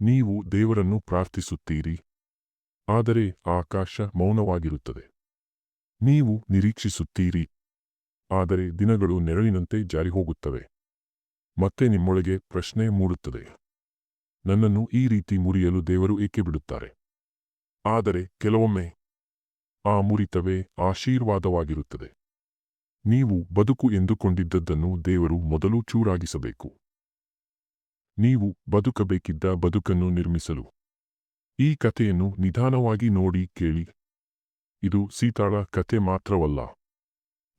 ನೀವು ದೇವರನ್ನು ಪ್ರಾರ್ಥಿಸುತ್ತೀರಿ. ಆದರೆ ಆಕಾಶ ಮೌನವಾಗಿರುತ್ತದೆ. ನೀವು ನಿರೀಕ್ಷಿಸುತ್ತೀರಿ. ಆದರೆ ದಿನಗಳು ನೆರಳಿನಂತೆ ಜಾರಿಹೋಗುತ್ತವೆ. ಮತ್ತೆ ನಿಮ್ಮೊಳಗೆ ಪ್ರಶ್ನೆ ಮೂಡುತ್ತದೆ. ನನ್ನನ್ನು ಈ ರೀತಿ ಮುರಿಯಲು ದೇವರು ಏಕೆ ಬಿಡುತ್ತಾರೆ? ಆದರೆ ಕೆಲವೊಮ್ಮೆ ಆ ಮುರಿತವೇ ಆಶೀರ್ವಾದವಾಗಿರುತ್ತದೆ. ನೀವು ಬದುಕು ಎಂದುಕೊಂಡಿದ್ದದ್ದನ್ನು ದೇವರು ಮೊದಲು ಚೂರಾಗಿಸಬೇಕು. ನೀವು ಬದುಕಬೇಕಿದ್ದ ಬದುಕನ್ನು ನಿರ್ಮಿಸಲು. ಈ ಕಥೆಯನ್ನು ನಿಧಾನವಾಗಿ ನೋಡಿ ಕೇಳಿ. ಇದು ಸೀತಾಳ ಕತೆ ಮಾತ್ರವಲ್ಲ.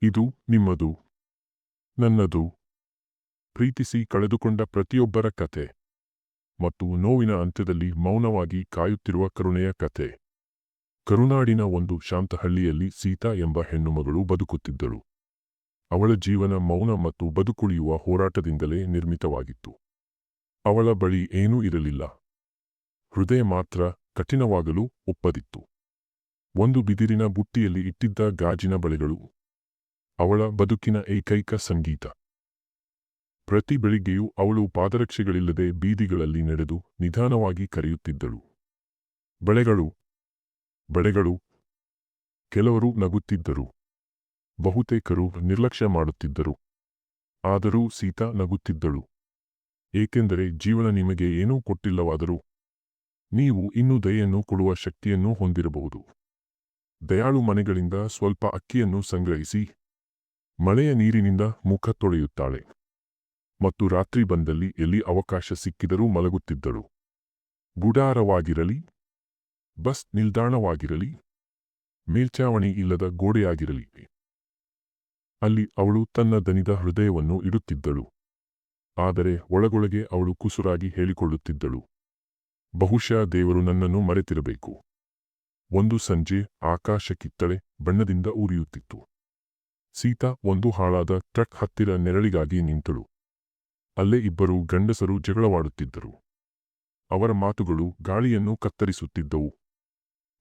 ಇದು ನಿಮ್ಮದು. ನನ್ನದು. ಪ್ರೀತಿಸಿ ಕಳೆದುಕೊಂಡ ಪ್ರತಿಯೊಬ್ಬರ ಕತೆ ಮತ್ತು ನೋವಿನ ಅಂತ್ಯದಲ್ಲಿ ಮೌನವಾಗಿ ಕಾಯುತ್ತಿರುವ ಕರುಣೆಯ ಕತೆ ಕರುನಾಡಿನ ಒಂದು ಶಾಂತಹಳ್ಳಿಯಲ್ಲಿ ಸೀತಾ ಎಂಬ ಹೆಣ್ಣುಮಗಳು ಬದುಕುತ್ತಿದ್ದಳು. ಅವಳ ಜೀವನ ಮೌನ ಮತ್ತು ಬದುಕುಳಿಯುವ ಹೋರಾಟದಿಂದಲೇ ನಿರ್ಮಿತವಾಗಿತ್ತು. ಅವಳ ಬಳಿ ಏನೂ ಇರಲಿಲ್ಲ. ಹೃದಯ ಮಾತ್ರ ಕಠಿಣವಾಗಲು ಒಪ್ಪದಿತ್ತು. ಒಂದು ಬಿದಿರಿನ ಬುಟ್ಟಿಯಲ್ಲಿ ಇಟ್ಟಿದ್ದ ಗಾಜಿನ ಬಳೆಗಳು. ಅವಳ ಬದುಕಿನ ಏಕೈಕ ಸಂಗೀತ. ಪ್ರತಿ ಬೆಳಿಗ್ಗೆಯೂ ಅವಳು ಪಾದರಕ್ಷೆಗಳಿಲ್ಲದೆ ಬೀದಿಗಳಲ್ಲಿ ನಡೆದು ನಿಧಾನವಾಗಿ ಕರೆಯುತ್ತಿದ್ದಳು. ಬಳೆಗಳು ಬಳೆಗಳು, ಕೆಲವರು ನಗುತ್ತಿದ್ದರು. ಬಹುತೇಕರು ನಿರ್ಲಕ್ಷ್ಯ ಮಾಡುತ್ತಿದ್ದರು. ಆದರೂ ಸೀತಾ ನಗುತ್ತಿದ್ದಳು. ಏಕೆಂದರೆ ಜೀವನ ನಿಮಗೆ ಏನೂ ಕೊಟ್ಟಿಲ್ಲವಾದರೂ ನೀವು ಇನ್ನೂ ದಯೆಯನ್ನು ಕೊಡುವ ಶಕ್ತಿಯನ್ನು ಹೊಂದಿರಬಹುದು. ದಯಾಳು ಮನೆಗಳಿಂದ ಸ್ವಲ್ಪ ಅಕ್ಕಿಯನ್ನು ಸಂಗ್ರಹಿಸಿ, ಮಳೆಯ ನೀರಿನಿಂದ ಮುಖ ತೊಳೆಯುತ್ತಾಳೆ. ಮತ್ತು ರಾತ್ರಿ ಬಂದಲ್ಲಿ ಎಲ್ಲಿ ಅವಕಾಶ ಸಿಕ್ಕಿದರೂ ಮಲಗುತ್ತಿದ್ದಳು. ಗುಡಾರವಾಗಿರಲಿ, ಬಸ್ ನಿಲ್ದಾಣವಾಗಿರಲಿ, ಮೇಲ್ಚಾವಣಿ ಇಲ್ಲದ ಗೋಡೆಯಾಗಿರಲಿ. ಅಲ್ಲಿ ಅವಳು ತನ್ನ ದನಿದ ಹೃದಯವನ್ನು ಇಡುತ್ತಿದ್ದಳು. ಆದರೆ ಒಳಗೊಳಗೆ ಅವಳು ಕುಸುರಾಗಿ ಹೇಳಿಕೊಳ್ಳುತ್ತಿದ್ದಳು. ಬಹುಶಃ ದೇವರು ನನ್ನನ್ನು ಮರೆತಿರಬೇಕು. ಒಂದು ಸಂಜೆ ಆಕಾಶ ಕಿತ್ತಳೆ ಬಣ್ಣದಿಂದ ಉರಿಯುತ್ತಿತ್ತು ಸೀತಾ ಒಂದು ಹಾಳಾದ ಟ್ರಕ್ ಹತ್ತಿರ ನೆರಳಿಗಾಗಿ ನಿಂತಳು. ಅಲ್ಲೇ ಇಬ್ಬರು ಗಂಡಸರು ಜಗಳವಾಡುತ್ತಿದ್ದರು. ಅವರ ಮಾತುಗಳು ಗಾಳಿಯನ್ನು ಕತ್ತರಿಸುತ್ತಿದ್ದವು.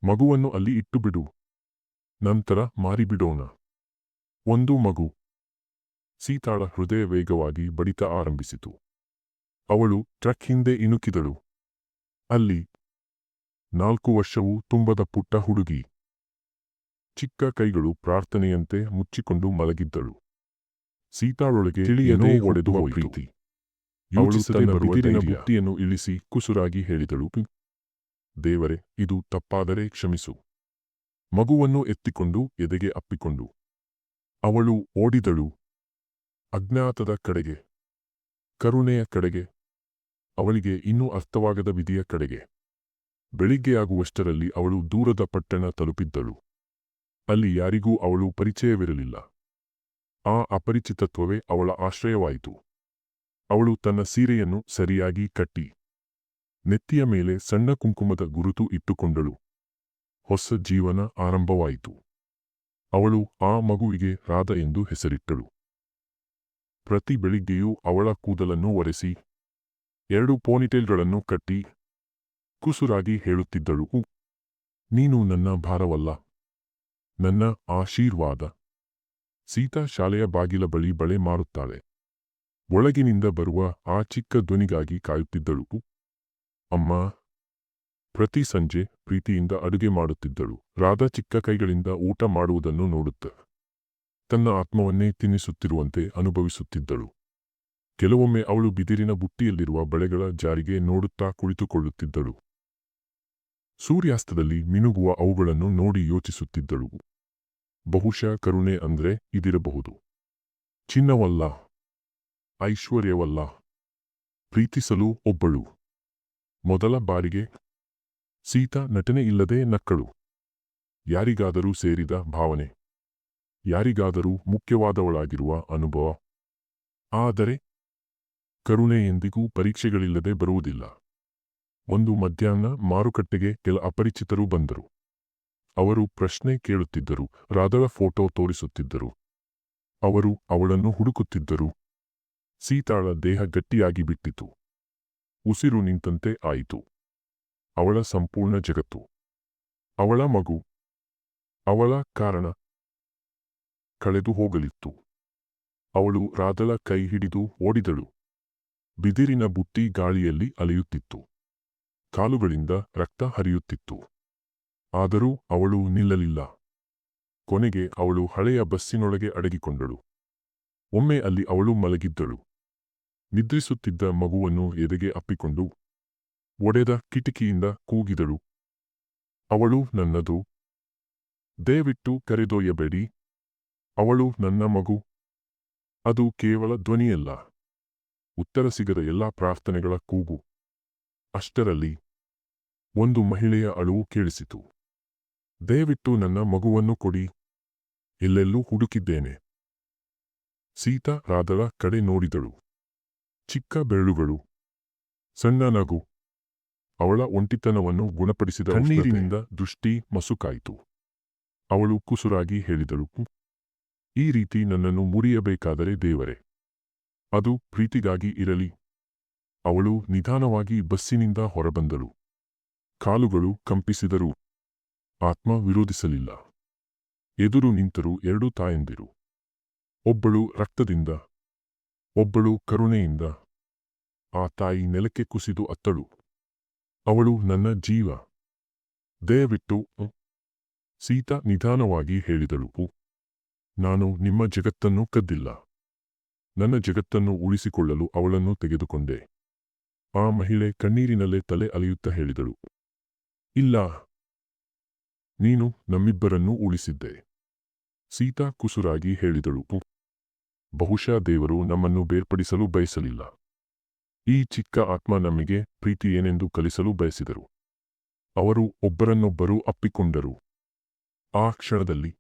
ಮಗುವನ್ನು ಅಲ್ಲಿ ಇಟ್ಟುಬಿಡು ನಂತರ ಮಾರಿಬಿಡೋಣ. ಒಂದು ಮಗು. ಸೀತಾಳ ಹೃದಯ ವೇಗವಾಗಿ ಬಡಿತ ಆರಂಭಿಸಿತು. ಅವಳು ಟ್ರಕ್ ಹಿಂದೆ ಇಣುಕಿದಳು. ಅಲ್ಲಿ ನಾಲ್ಕು ವರ್ಷವೂ ತುಂಬದ ಪುಟ್ಟ ಹುಡುಗಿ. ಚಿಕ್ಕ ಕೈಗಳು ಪ್ರಾರ್ಥನೆಯಂತೆ ಮುಚ್ಚಿಕೊಂಡು ಮಲಗಿದ್ದಳು. ಸೀತಾಳೊಳಗೆ ತಿಳಿಯದೇ ಒಡೆದು ಪ್ರೀತಿ. ಬುಟ್ಟಿಯನ್ನು ಇಳಿಸಿ ಕುಸುರಾಗಿ ಹೇಳಿದಳು ದೇವರೇ ಇದು ತಪ್ಪಾದರೆ ಕ್ಷಮಿಸು. ಮಗುವನ್ನು ಎತ್ತಿಕೊಂಡು ಎದೆಗೆ ಅಪ್ಪಿಕೊಂಡು. ಅವಳು ಓಡಿದಳು ಅಜ್ಞಾತದ ಕಡೆಗೆ, ಕರುಣೆಯ ಕಡೆಗೆ, ಅವಳಿಗೆ ಇನ್ನೂ ಅರ್ಥವಾಗದ ವಿಧಿಯ ಕಡೆಗೆ. ಬೆಳಿಗ್ಗೆಯಾಗುವಷ್ಟರಲ್ಲಿ ಅವಳು ದೂರದ ಪಟ್ಟಣ ತಲುಪಿದ್ದಳು. ಅಲ್ಲಿ ಯಾರಿಗೂ ಅವಳು ಪರಿಚಯವಿರಲಿಲ್ಲ. ಆ ಅಪರಿಚಿತತ್ವವೇ ಅವಳ ಆಶ್ರಯವಾಯಿತು. ಅವಳು ತನ್ನ ಸೀರೆಯನ್ನು ಸರಿಯಾಗಿ ಕಟ್ಟಿ, ನೆತ್ತಿಯ ಮೇಲೆ ಸಣ್ಣ ಕುಂಕುಮದ ಗುರುತು ಇಟ್ಟುಕೊಂಡಳು. ಹೊಸ ಜೀವನ ಆರಂಭವಾಯಿತು. ಅವಳು ಆ ಮಗುವಿಗೆ ರಾಧ ಎಂದು ಹೆಸರಿಟ್ಟಳು. ಪ್ರತಿ ಬೆಳಿಗ್ಗೆಯೂ ಅವಳ ಕೂದಲನ್ನು ಒರೆಸಿ. ಎರಡು ಪೋನಿಟೇಲ್ಗಳನ್ನು ಕಟ್ಟಿ. ಕುಸುರಾಗಿ ಹೇಳುತ್ತಿದ್ದಳು ನೀನು ನನ್ನ ಭಾರವಲ್ಲ. ನನ್ನ ಆಶೀರ್ವಾದ. ಸೀತಾ ಶಾಲೆಯ ಬಾಗಿಲ ಬಳಿ ಬಳೆ ಮಾರುತ್ತಾಳೆ. ಒಳಗಿನಿಂದ ಬರುವ ಆ ಚಿಕ್ಕ ಧ್ವನಿಗಾಗಿ ಕಾಯುತ್ತಿದ್ದಳು ಅಮ್ಮ. ಪ್ರತಿ ಸಂಜೆ ಪ್ರೀತಿಯಿಂದ ಅಡುಗೆ ಮಾಡುತ್ತಿದ್ದಳು. ರಾಧಾ ಚಿಕ್ಕ ಕೈಗಳಿಂದ ಊಟ ಮಾಡುವುದನ್ನು ನೋಡುತ್ತ. ತನ್ನ ಆತ್ಮವನ್ನೇ ತಿನ್ನಿಸುತ್ತಿರುವಂತೆ ಅನುಭವಿಸುತ್ತಿದ್ದಳು. ಕೆಲವೊಮ್ಮೆ ಅವಳು ಬಿದಿರಿನ ಬುಟ್ಟಿಯಲ್ಲಿರುವ ಬಳೆಗಳ ಜಾರಿಗೆ ನೋಡುತ್ತಾ ಕುಳಿತುಕೊಳ್ಳುತ್ತಿದ್ದಳು. ಸೂರ್ಯಾಸ್ತದಲ್ಲಿ ಮಿನುಗುವ ಅವುಗಳನ್ನು ನೋಡಿ ಯೋಚಿಸುತ್ತಿದ್ದಳು. ಬಹುಶಃ ಕರುಣೆ ಅಂದ್ರೆ ಇದಿರಬಹುದು. ಚಿನ್ನವಲ್ಲ, ಐಶ್ವರ್ಯವಲ್ಲ, ಪ್ರೀತಿಸಲು ಒಬ್ಬಳು. ಮೊದಲ ಬಾರಿಗೆ ಸೀತಾ ನಟನೆ ಇಲ್ಲದೆ ನಕ್ಕಳು. ಯಾರಿಗಾದರೂ ಸೇರಿದ ಭಾವನೆ. ಯಾರಿಗಾದರೂ ಮುಖ್ಯವಾದವಳಾಗಿರುವ ಅನುಭವ. ಆದರೆ ಕರುಣೆ ಎಂದಿಗೂ ಪರೀಕ್ಷೆಗಳಿಲ್ಲದೆ ಬರುವುದಿಲ್ಲ. ಒಂದು ಮಧ್ಯಾಹ್ನ ಮಾರುಕಟ್ಟೆಗೆ ಕೆಲ ಅಪರಿಚಿತರು ಬಂದರು. ಅವರು ಪ್ರಶ್ನೆ ಕೇಳುತ್ತಿದ್ದರು, ರಾಧಳ ಫೋಟೋ ತೋರಿಸುತ್ತಿದ್ದರು. ಅವರು ಅವಳನ್ನು ಹುಡುಕುತ್ತಿದ್ದರು. ಸೀತಾಳ ದೇಹ ಗಟ್ಟಿಯಾಗಿ ಬಿಟ್ಟಿತು. ಉಸಿರು ನಿಂತಂತೆ ಆಯಿತು. ಅವಳ ಸಂಪೂರ್ಣ ಜಗತ್ತು. ಅವಳ ಮಗು. ಅವಳ ಕಾರಣ. ಕಳೆದು ಹೋಗಲಿತ್ತು. ಅವಳು ರಾಧಳ ಕೈ ಹಿಡಿದು ಓಡಿದಳು. ಬಿದಿರಿನ ಬುತ್ತಿ ಗಾಳಿಯಲ್ಲಿ ಅಲೆಯುತ್ತಿತ್ತು. ಕಾಲುಗಳಿಂದ ರಕ್ತ ಹರಿಯುತ್ತಿತ್ತು. ಆದರೂ ಅವಳು ನಿಲ್ಲಲಿಲ್ಲ. ಕೊನೆಗೆ ಅವಳು ಹಳೆಯ ಬಸ್ಸಿನೊಳಗೆ ಅಡಗಿಕೊಂಡಳು. ಒಮ್ಮೆ ಅಲ್ಲಿ ಅವಳು ಮಲಗಿದ್ದಳು. ನಿದ್ರಿಸುತ್ತಿದ್ದ ಮಗುವನ್ನು ಎದೆಗೆ ಅಪ್ಪಿಕೊಂಡು ಒಡೆದ ಕಿಟಕಿಯಿಂದ ಕೂಗಿದಳು. ಅವಳು ನನ್ನದು. ದಯವಿಟ್ಟು ಕರೆದೊಯ್ಯಬೇಡಿ. ಅವಳು ನನ್ನ ಮಗು. ಅದು ಕೇವಲ ಧ್ವನಿಯಲ್ಲ. ಉತ್ತರ ಸಿಗದ ಎಲ್ಲಾ ಪ್ರಾರ್ಥನೆಗಳ ಕೂಗು. ಅಷ್ಟರಲ್ಲಿ ಒಂದು ಮಹಿಳೆಯ ಅಳುವು ಕೇಳಿಸಿತು. ದಯವಿಟ್ಟು ನನ್ನ ಮಗುವನ್ನು ಕೊಡಿ. ಎಲ್ಲೆಲ್ಲೂ ಹುಡುಕಿದ್ದೇನೆ. ಸೀತಾ ರಾಧರ ಕಡೆ ನೋಡಿದಳು. ಚಿಕ್ಕ ಬೆರಳುಗಳು. ಸಣ್ಣ ನಗು. ಅವಳ ಒಂಟಿತನವನ್ನು ಗುಣಪಡಿಸಿದ ನೀರಿನಿಂದ ದೃಷ್ಟಿ ಮಸುಕಾಯಿತು. ಅವಳು ಕುಸುರಾಗಿ ಹೇಳಿದಳು ಈ ರೀತಿ ನನ್ನನ್ನು ಮುರಿಯಬೇಕಾದರೆ ದೇವರೇ, ಅದು ಪ್ರೀತಿಗಾಗಿ ಇರಲಿ. ಅವಳು ನಿಧಾನವಾಗಿ ಬಸ್ಸಿನಿಂದ ಹೊರಬಂದಳು. ಕಾಲುಗಳು ಕಂಪಿಸಿದರು ಆತ್ಮ ವಿರೋಧಿಸಲಿಲ್ಲ. ಎದುರು ನಿಂತರು ಎರಡು ತಾಯಂದಿರು. ಒಬ್ಬಳು ರಕ್ತದಿಂದ, ಒಬ್ಬಳು ಕರುಣೆಯಿಂದ. ಆ ತಾಯಿ ನೆಲಕ್ಕೆ ಕುಸಿದು ಅತ್ತಳು. ಅವಳು ನನ್ನ ಜೀವ. ದಯವಿಟ್ಟು. ಸೀತಾ ನಿಧಾನವಾಗಿ ಹೇಳಿದಳು. ನಾನು ನಿಮ್ಮ ಜಗತ್ತನ್ನು ಕದ್ದಿಲ್ಲ. ನನ್ನ ಜಗತ್ತನ್ನು ಉಳಿಸಿಕೊಳ್ಳಲು ಅವಳನ್ನು ತೆಗೆದುಕೊಂಡೆ. ಆ ಮಹಿಳೆ ಕಣ್ಣೀರಿನಲ್ಲೇ ತಲೆ ಅಲೆಯುತ್ತಾ ಹೇಳಿದಳು. ಇಲ್ಲ. ನೀನು ನಮ್ಮಿಬ್ಬರನ್ನೂ ಉಳಿಸಿದ್ದೆ. ಸೀತಾ ಕುಸುರಾಗಿ ಹೇಳಿದಳು. ಬಹುಶಃ ದೇವರು ನಮ್ಮನ್ನು ಬೇರ್ಪಡಿಸಲು ಬಯಸಲಿಲ್ಲ. ಈ ಚಿಕ್ಕ ಆತ್ಮ ನಮಗೆ ಪ್ರೀತಿ ಏನೆಂದು ಕಲಿಸಲು ಬಯಸಿದರು. ಅವರು ಒಬ್ಬರನ್ನೊಬ್ಬರು ಅಪ್ಪಿಕೊಂಡರು. ಆ ಕ್ಷಣದಲ್ಲಿ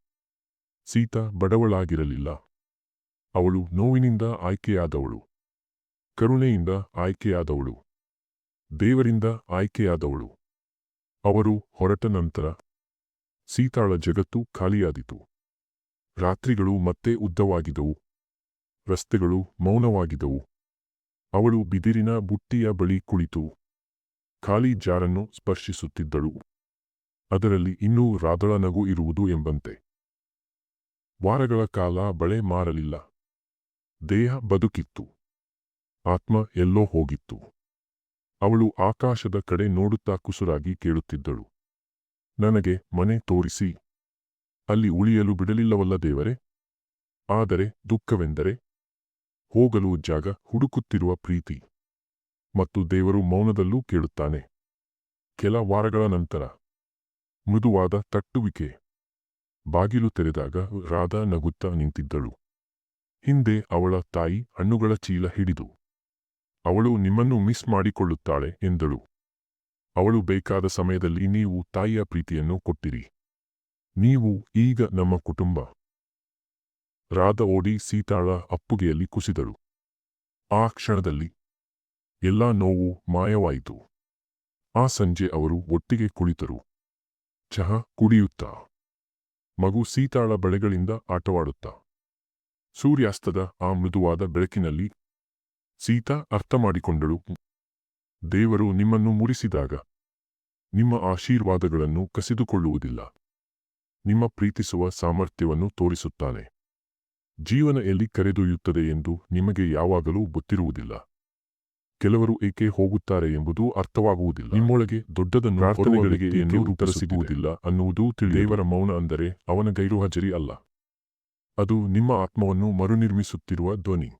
ಸೀತಾ ಬಡವಳಾಗಿರಲಿಲ್ಲ. ಅವಳು ನೋವಿನಿಂದ ಆಯ್ಕೆಯಾದವಳು. ಕರುಣೆಯಿಂದ ಆಯ್ಕೆಯಾದವಳು. ದೇವರಿಂದ ಆಯ್ಕೆಯಾದವಳು. ಅವರು ಹೊರಟ ನಂತರ ಸೀತಾಳ ಜಗತ್ತು ಖಾಲಿಯಾದಿತು. ರಾತ್ರಿಗಳು ಮತ್ತೆ ಉದ್ದವಾಗಿದವು ರಸ್ತೆಗಳು ಮೌನವಾಗಿದವು ಅವಳು ಬಿದಿರಿನ ಬುಟ್ಟಿಯ ಬಳಿ ಕುಳಿತು ಖಾಲಿ ಜಾರನ್ನು ಸ್ಪರ್ಶಿಸುತ್ತಿದ್ದಳು. ಅದರಲ್ಲಿ ಇನ್ನೂ ರಾದಳ ನಗು ಇರುವುದು ಎಂಬಂತೆ. ವಾರಗಳ ಕಾಲ ಬಳೆ ಮಾರಲಿಲ್ಲ. ದೇಹ ಬದುಕಿತ್ತು. ಆತ್ಮ ಎಲ್ಲೋ ಹೋಗಿತ್ತು. ಅವಳು ಆಕಾಶದ ಕಡೆ ನೋಡುತ್ತಾ ಕುಸುರಾಗಿ ಕೇಳುತ್ತಿದ್ದಳು. ನನಗೆ ಮನೆ ತೋರಿಸಿ. ಅಲ್ಲಿ ಉಳಿಯಲು ಬಿಡಲಿಲ್ಲವಲ್ಲ ದೇವರೇ? ಆದರೆ ದುಃಖವೆಂದರೆ? ಹೋಗಲು ಜಾಗ ಹುಡುಕುತ್ತಿರುವ ಪ್ರೀತಿ. ಮತ್ತು ದೇವರು ಮೌನದಲ್ಲೂ ಕೇಳುತ್ತಾನೆ. ಕೆಲ ವಾರಗಳ ನಂತರ. ಮೃದುವಾದ ತಟ್ಟುವಿಕೆ. ಬಾಗಿಲು ತೆರೆದಾಗ ರಾಧಾ ನಗುತ್ತಾ ನಿಂತಿದ್ದಳು. ಹಿಂದೆ ಅವಳ ತಾಯಿ ಹಣ್ಣುಗಳ ಚೀಲ ಹಿಡಿದು, ಅವಳು ನಿಮ್ಮನ್ನು ಮಿಸ್ ಮಾಡಿಕೊಳ್ಳುತ್ತಾಳೆ ಎಂದಳು. ಅವಳು ಬೇಕಾದ ಸಮಯದಲ್ಲಿ ನೀವು ತಾಯಿಯ ಪ್ರೀತಿಯನ್ನು ಕೊಟ್ಟಿರಿ. ನೀವು ಈಗ ನಮ್ಮ ಕುಟುಂಬ. ರಾಧ ಓಡಿ ಸೀತಾಳ ಅಪ್ಪುಗೆಯಲ್ಲಿ ಕುಸಿದಳು. ಆ ಕ್ಷಣದಲ್ಲಿ ಎಲ್ಲಾ ನೋವು ಮಾಯವಾಯಿತು. ಆ ಸಂಜೆ ಅವರು ಒಟ್ಟಿಗೆ ಕುಳಿತರು. ಚಹಾ ಕುಡಿಯುತ್ತಾ ಮಗು ಸೀತಾಳ ಬಳೆಗಳಿಂದ ಆಟವಾಡುತ್ತಾ. ಸೂರ್ಯಾಸ್ತದ ಆ ಮೃದುವಾದ ಬೆಳಕಿನಲ್ಲಿ ಸೀತಾ ಅರ್ಥಮಾಡಿಕೊಂಡಳು. ದೇವರು ನಿಮ್ಮನ್ನು ಮುರಿಸಿದಾಗ ನಿಮ್ಮ ಆಶೀರ್ವಾದಗಳನ್ನು ಕಸಿದುಕೊಳ್ಳುವುದಿಲ್ಲ. ನಿಮ್ಮ ಪ್ರೀತಿಸುವ ಸಾಮರ್ಥ್ಯವನ್ನು ತೋರಿಸುತ್ತಾನೆ. ಜೀವನ ಎಲ್ಲಿ ಕರೆದೊಯ್ಯುತ್ತದೆ ಎಂದು ನಿಮಗೆ ಯಾವಾಗಲೂ ಗೊತ್ತಿರುವುದಿಲ್ಲ. ಕೆಲವರು ಏಕೆ ಹೋಗುತ್ತಾರೆ ಎಂಬುದು ಅರ್ಥವಾಗುವುದಿಲ್ಲ. ನಿಮ್ಮೊಳಗೆ ದೊಡ್ಡದನ್ನು ಪ್ರಾರ್ಥನೆಗಳಿಗೆ ಎಂದು ಉತ್ತರ ಸಿಗುವುದಿಲ್ಲ ಅನ್ನುವುದು ತಿಳಿದೇವರ ಮೌನ ಅಂದರೆ ಅವನ ಗೈರುಹಾಜರಿ ಅಲ್ಲ. ಅದು ನಿಮ್ಮ ಆತ್ಮವನ್ನು ಮರುನಿರ್ಮಿಸುತ್ತಿರುವ ಧ್ವನಿ.